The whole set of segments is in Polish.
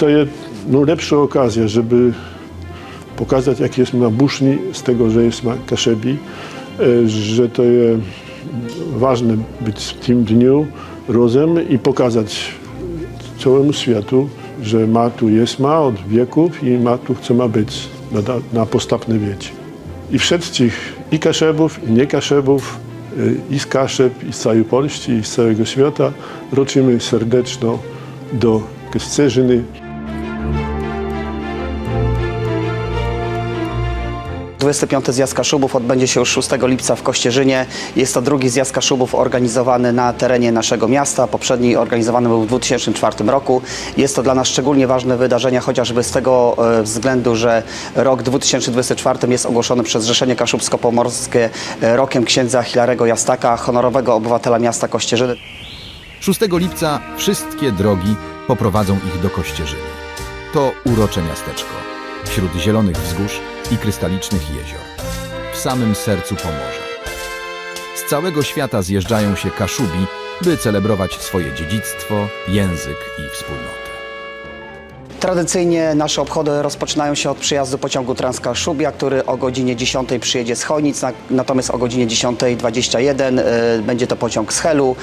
to jest no, lepsza okazja, żeby pokazać, jak jest ma buszni z tego, że jest ma kaszebi, e, że to jest ważne być w tym dniu razem i pokazać całemu światu, że ma tu jest ma od wieków i ma tu chce ma być na, na postawne wieci. I wszystkich i kaszebów, i nie kaszebów, y, i z kaszeb, i z całej Polski, i z całego świata roczymy serdecznie do Keszcerzyny. 25. Zjazd Kaszubów odbędzie się już 6 lipca w Kościerzynie. Jest to drugi zjazd Kaszubów organizowany na terenie naszego miasta. Poprzedni organizowany był w 2004 roku. Jest to dla nas szczególnie ważne wydarzenie, chociażby z tego e, względu, że rok 2024 jest ogłoszony przez Zrzeszenie Kaszubsko-Pomorskie e, rokiem księdza Hilarego Jastaka, honorowego obywatela miasta Kościerzyny. 6 lipca wszystkie drogi poprowadzą ich do Kościerzyny. To urocze miasteczko, wśród zielonych wzgórz i krystalicznych jezior, w samym sercu Pomorza. Z całego świata zjeżdżają się Kaszubi, by celebrować swoje dziedzictwo, język i wspólnotę. Tradycyjnie nasze obchody rozpoczynają się od przyjazdu pociągu Transkaszubia, który o godzinie 10 przyjedzie z Chojnic, na, natomiast o godzinie 10.21 y, będzie to pociąg z Helu.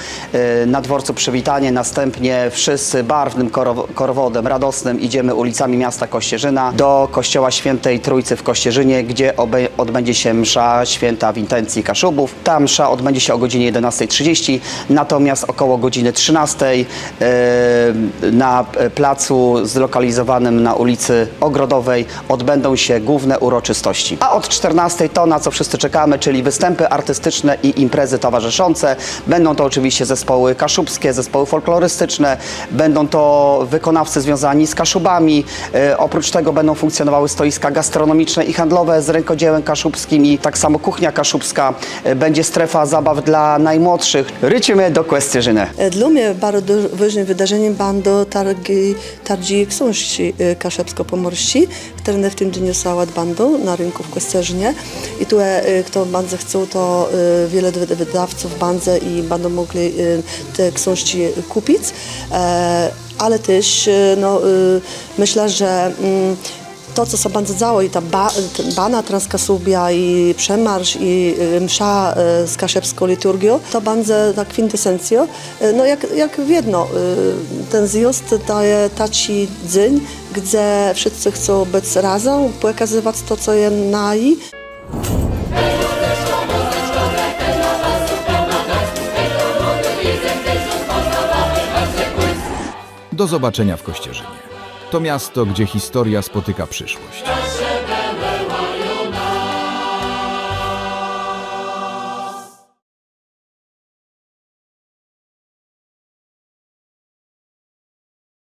Y, na dworcu przywitanie, następnie wszyscy barwnym korow- korowodem radosnym idziemy ulicami miasta Kościerzyna do kościoła Świętej Trójcy w Kościerzynie, gdzie odbędzie się msza święta w intencji Kaszubów. Ta msza odbędzie się o godzinie 11.30, natomiast około godziny 13.00 y, na e, placu na ulicy Ogrodowej odbędą się główne uroczystości. A od 14.00 to, na co wszyscy czekamy, czyli występy artystyczne i imprezy towarzyszące. Będą to oczywiście zespoły kaszubskie, zespoły folklorystyczne, będą to wykonawcy związani z Kaszubami. E, oprócz tego będą funkcjonowały stoiska gastronomiczne i handlowe z rękodziełem kaszubskim i tak samo kuchnia kaszubska. E, będzie strefa zabaw dla najmłodszych. Rycimy do Kwestyrzyny. Dla mnie bardzo ważnym wydarzeniem będą targi, targi książki e, kaszebsko-pomorści, które w tym dniu są będą na rynku w Kościerzynie. I tu, e, kto bardzo chcą, to e, wiele wy- wydawców będzie i będą mogli te książki kupić. E, Ale też no, myślę, że mm, to, co się działo i ta ba, bana Transkasubia i przemarsz i y, msza y, z kaszebską liturgią, to będzie ta kwintesencja. Y, No jak, jak w jedno, y, ten zjazd daje taki dzień, gdzie wszyscy chcą być razem, pokazywać to, co je nai. Do zobaczenia w Kościerzynie to miasto, gdzie historia spotyka przyszłość.